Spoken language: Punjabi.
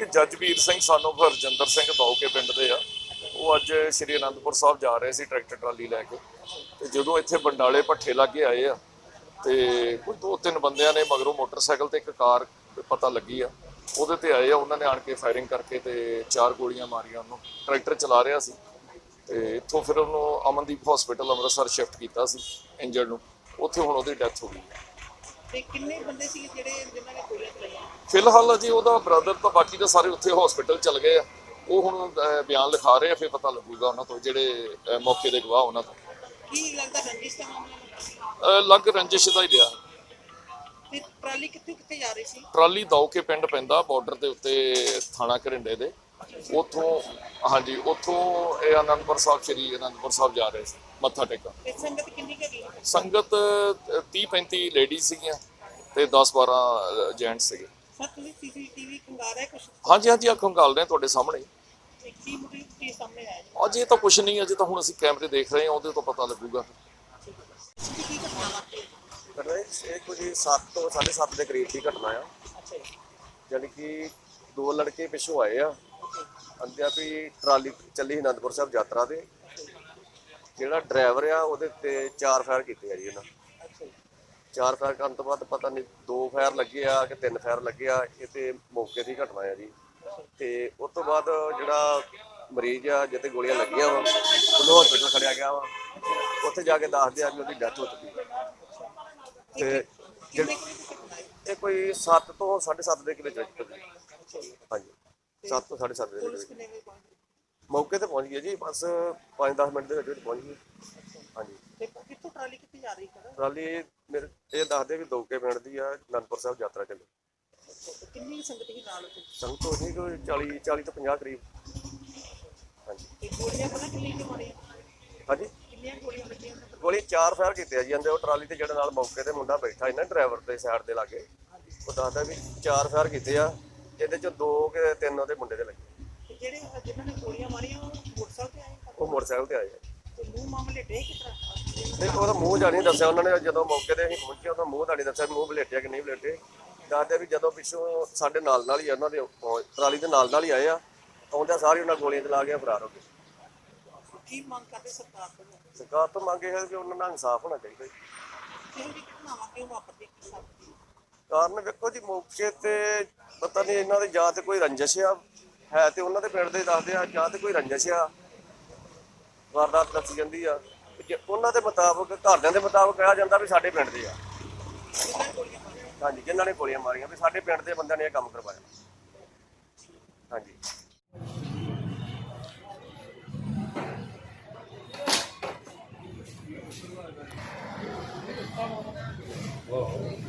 ਇੱਕ ਜੱਜਵੀਰ ਸਿੰਘ ਸਾਨੂੰ ਹਰਜਿੰਦਰ ਸਿੰਘ ਦੌਕੇ ਪਿੰਡ ਦੇ ਆ। ਉਹ ਅੱਜ ਸ਼੍ਰੀ ਅਨੰਦਪੁਰ ਸਾਹਿਬ ਜਾ ਰਹੇ ਸੀ ਟਰੈਕਟਰ ਟਰਾਲੀ ਲੈ ਕੇ। ਤੇ ਜਦੋਂ ਇੱਥੇ ਬੰਡਾਲੇ ਭੱਠੇ ਲਾਗੇ ਆਏ ਆ, ਤੇ ਕੋਈ ਦੋ ਤਿੰਨ ਬੰਦਿਆਂ ਨੇ ਮਗਰੋਂ ਮੋਟਰਸਾਈਕਲ ਤੇ ਇੱਕ ਕਾਰ ਪਤਾ ਲੱਗੀ ਆ। ਉਹਦੇ ਤੇ ਆਏ ਆ, ਉਹਨਾਂ ਨੇ ਆਣ ਕੇ ਫਾਇਰਿੰਗ ਕਰਕੇ ਤੇ ਚਾਰ ਗੋਲੀਆਂ ਮਾਰੀਆਂ ਉਹਨੂੰ। ਟਰੈਕਟਰ ਚਲਾ ਰਿਹਾ ਸੀ। ਤੇ ਇੱਥੋਂ ਫਿਰ ਉਹਨੂੰ ਅਮਨਦੀਪ ਹਸਪੀਟਲ ਅੰਮ੍ਰਿਤਸਰ ਸ਼ਿਫਟ ਕੀਤਾ ਸੀ ਇੰਜਰਡ ਨੂੰ। ਉੱਥੇ ਹੁਣ ਉਹਦੀ ਡੈਥ ਹੋ ਗਈ। ਤੇ ਕਿੰਨੇ ਬੰਦੇ ਸੀ ਜਿਹੜੇ ਜਿਨ੍ਹਾਂ ਨੇ ਗੋਲੀਆਂ ਚਲਾਈਆਂ? ਫਿਲਹਾਲ ਅਜੀ ਉਹਦਾ ਬ੍ਰਦਰ ਤਾਂ ਬਾਕੀ ਤਾਂ ਸਾਰੇ ਉੱਥੇ ਹਸਪੀਟਲ ਚਲ ਗਏ ਆ। ਉਹ ਹੁਣ ਬਿਆਨ ਲਿਖਾ ਰਹੇ ਆ ਫਿਰ ਪਤਾ ਲੱਗੂਗਾ ਉਹਨਾਂ ਤੋਂ ਜਿਹੜੇ ਮੌਕੇ ਦੇ ਗਵਾਹ ਉਹਨਾਂ ਤੋਂ। ਕੀ ਲੱਗਦਾ ਰੰਜਿਸ਼ ਦਾ ਮਾਮਲਾ ਲੱਗ ਰੰਜਿਸ਼ ਦਾ ਹੀ ਲਿਆ ਤੇ ਟਰਾਲੀ ਕਿੱਥੇ ਕਿੱਥੇ ਜਾ ਰਹੀ ਸੀ? ਟਰਾਲੀ ਦੌ ਕੇ ਪਿੰਡ ਪੈਂਦਾ ਬਾਰਡਰ ਦੇ ਉੱਤੇ ਥਾਣਾ ਘਰਿੰਡੇ ਦੇ। ਉੱਥੋਂ ਹਾਂਜੀ ਉੱਥੋਂ ਇਹ ਆਨੰਦਪੁਰ ਸਾਹਿਬ ਸ਼੍ਰੀ ਆਨੰਦਪੁਰ ਸਾਹਿਬ ਜਾ ਰਹੇ ਸੀ ਮੱਥਾ ਟੇਕਣ। ਤੇ ਸੰਗਤ ਕਿੰਨੀ ਕੁ ਹੈਗੀ ਸੰਗਤ 30 35 ਲੇਡੀਜ਼ ਸੀਗੀਆਂ ਤੇ 10 12 ਜੈਂਟਸ ਸੀਗੇ। ਸਰ ਤੁਸੀਂ ਸੀਸੀਟੀਵੀ ਖੰਗਾ ਰਹੇ ਕੁਝ ਹਾਂਜੀ ਹਾਂਜੀ ਅੱਖੋਂ ਗੱਲ ਰਹੇ ਤੁਹਾਡੇ ਸਾਹਮਣੇ। ਅਜੇ ਤਾਂ ਕੁਝ ਨਹੀਂ ਅਜੇ ਤਾਂ ਹੁਣ ਅਸੀਂ ਕੈਮਰੇ ਦੇਖ ਰਹੇ ਹਾਂ ਉਹਦੇ ਤੋਂ ਪਤਾ ਲੱਗੂਗਾ। ਇਹ ਕੁਝ 7 ਤੋਂ 7:30 ਦੇ ਕਰੀਬ ਦੀ ਘਟਨਾ ਆ। ਅੱਛਾ ਜੀ। ਯਾਨੀ ਕਿ ਦੋ ਲੜਕੇ ਪਿੱਛੋਂ ਆਏ ਆ। ਅੰਦਿਆ ਵੀ ਟਰਾਲੀ ਚੱਲੀ ਅਨੰਦਪੁਰ ਸਾਹਿਬ ਯਾਤਰਾ ਤੇ। ਜਿਹੜਾ ਡਰਾਈਵਰ ਆ ਉਹਦੇ ਤੇ ਚਾਰ ਫਾਇਰ ਕੀਤੇ ਆ ਜੀ ਜੀ ਚਾਰ ਫਾਇਰ ਕਰਨ ਤੋਂ ਬਾਅਦ ਪਤਾ ਨਹੀਂ ਦੋ ਫਾਇਰ ਲੱਗੇ ਆ ਕਿ ਤਿੰਨ ਫਾਇਰ ਲੱਗੇ ਆ ਇਹ ਤੇ ਮੌਕੇ ਦੀ ਘਟਨਾ ਆ ਜੀ। ਤੇ ਉਸ ਤੋਂ ਬਾਅਦ ਜਿਹੜਾ ਮਰੀਜ਼ ਆ ਜਿੱਤੇ ਗੋਲੀਆਂ ਲੱਗੀਆਂ ਵਾ ਉਹਨੂੰ ਹਸਪੀਟਲ ਖੜਿਆ ਗਿਆ ਵਾ। ਉੱਥੇ ਜਾ ਕੇ ਦੱਸਦੇ ਆ ਵੀ ਉਹਦੀ ਡੈਥ ਹੋ ਚੁੱਕੀ ਤੇ ਕੁ ਹੈ ਇਹ ਕੋਈ 7 ਤੋਂ 7.5 ਦੇ ਕਿਲੇ ਜੀ। ਹਾਂਜੀ। 7 ਤੋਂ 7.5 ਦੇ ਪੁਲਿਸ ਵਿੱਚ ਕਿੰਨੇ ਵਜੇ ਪਹੁੰਚੀ ਮੌਕੇ ਤੇ ਪਹੁੰਚ ਗਈ ਜੀ ਬਸ 5-10 ਮਿੰਟ ਦੇ ਵਿੱਚ ਵਿੱਚ ਪਹੁੰਚ ਗਈ। ਹਾਂਜੀ। ਤੇ ਕਿੱਥੋਂ ਟਰਾਲੀ ਕਿੱਥੇ ਜਾ ਰਹੀ ਹੈ ਟਰਾਲੀ ਮੇਰੇ ਇਹ ਦੱਸਦੇ ਵੀ ਦੋਕੇ ਪਿੰਡ ਦੀ ਆ ਅਨੰਦਪੁਰ ਸਾਹਿਬ ਯਾਤਰਾ ਚੱਲੀ ਕਿੰਨੀ ਸੰਗਤ ਹੀ ਨਾਲ ਉੱਥੇ? ਸੰਗਤ ਹੋ ਜੀ ਕੋਈ 40 40 ਤੋਂ 50 ਕਰੀਬ। ਹਾਂਜੀ। ਤੇ ਗੋਲੀਆਂ ਪਤਾ ਕਿੰਨੀ ਕੁ ਮਾਰੀਆਂ? ਹਾਂਜੀ। ਕਿੰਨੀਆਂ ਗੋਲੀਆਂ ਲੱਗੀਆਂ ਉਹਨਾਂ ਨੂੰ? ਗੋਲੀ ਚਾਰ ਫਾਇਰ ਕੀਤੇ ਆ ਜੀ ਜਾਂਦੇ ਉਹ ਟਰਾਲੀ ਤੇ ਜਿਹੜੇ ਨਾਲ ਮੌਕੇ ਤੇ ਮੁੰਡਾ ਬੈਠਾ ਸੀ ਨਾ ਡਰਾਈਵਰ ਦੇ ਸਾਈਡ ਦੇ ਲਾਗੇ। ਉਹ ਦੱਸਦਾ ਵੀ ਚਾਰ ਫਾਇਰ ਕੀਤੇ ਆ ਜਿਹਦੇ ਚ ਦੋ ਕਿ ਤਿੰਨ ਉਹਦੇ ਮੁੰਡੇ ਦੇ ਲੱਗੇ। ਤੇ ਜਿਹੜੇ ਜਿਨ੍ਹਾਂ ਨੇ ਗੋਲੀਆਂ ਮਾਰੀਆਂ ਉਹ ਮੋਟਰਸਾਈਕਲ ਤੇ ਆਏ ਉਹ ਮੋਟਰਸਾਈਕਲ ਤੇ ਆਏ ਆ। ਤੇ ਮੂੰਹ ਮਾਮਲੇ ਡੇ ਕਿਸ ਤਰ੍ਹਾਂ? ਨਹੀਂ ਉਹਦਾ ਮੂੰਹ ਜਾਣੀ ਦੱਸਿਆ ਉਹਨਾਂ ਨੇ ਜਦੋਂ ਮੌਕੇ ਤੇ ਅਸੀਂ ਪਹੁੰਚੇ ਉਹਦਾ ਮੂੰਹ ਦਾ ਨਹੀਂ ਦੱਸਿਆ ਵੀ ਮੂੰਹ ਬਲੇਟਿਆ ਕਿ ਨਹੀਂ ਬਲੇਟੇ। ਦੱਸਦੇ ਵੀ ਜਦੋਂ ਪਿੱਛੋਂ ਸਾਡੇ ਨਾਲ ਨਾਲ ਹੀ ਆ ਉਹਨਾਂ ਦੇ ਉਹ ਟਰਾਲੀ ਦੇ ਨਾਲ ਨਾਲ ਹੀ ਆਏ ਆ ਆਉਂਦਿਆਂ ਸਾਰੇ ਉਹਨਾਂ ਗੋਲੀਆਂ ਚਲਾ ਕੇ ਫਰਾਰ ਹੋ ਗਏ। ਕੀ ਮੰਗ ਕਰਦੇ ਸਰਕਾਰ ਤੋਂ? ਸਰਕਾਰ ਤੋਂ ਮੰਗ ਹੈ ਕਿ ਉਹਨਾਂ ਨਾਲ ਇਨਸਾਫ ਹੋਣਾ ਚਾਹੀਦਾ ਜੀ। ਕਿਹੋ ਜਿਹੀ ਘਟਨਾਵਾਂ ਕਿਉਂ ਵਾਪਰਦੀਆਂ ਕੀ ਸਕਦੀ ਕਾਰਨ ਵੇਖੋ ਜੀ, ਮੌਕੇ ਤੇ ਪਤਾ ਨਹੀਂ ਇਹਨਾਂ ਦੇ ਜਾਂ ਤੇ ਕੋਈ ਰੰਜਿਸ਼ ਆ, ਹੈ ਤੇ ਉਹਨਾਂ ਦੇ ਪਿੰਡ ਦੇ ਦੱਸਦੇ ਆ, ਜਾਂ ਕੋਈ ਰੰਜਿਸ਼ ਆ। ਵਾਰਦਾਤ ਦੱਸੀ ਜਾਂਦੀ ਆ। ਜੇ ਉਹਨਾਂ ਦੇ ਮੁਤਾਬਕ, ਘਰਦਿਆਂ ਦੇ ਮੁਤਾਬਕ ਕਿਹਾ ਜਾਂਦਾ ਵੀ ਸਾਡੇ ਪਿੰਡ ਦੇ ਆ। ਹਾਂਜੀ, ਜਿਨ੍ਹਾਂ ਨੇ ਗੋਲੀਆਂ ਮਾਰੀਆਂ, ਵੀ ਸਾਡੇ ਪਿੰਡ ਦੇ ਬੰਦਿਆਂ ਨੇ ਇਹ ਕੰਮ ਕਰਵਾਇਆ। ਹਾਂਜੀ। ਵਾਹ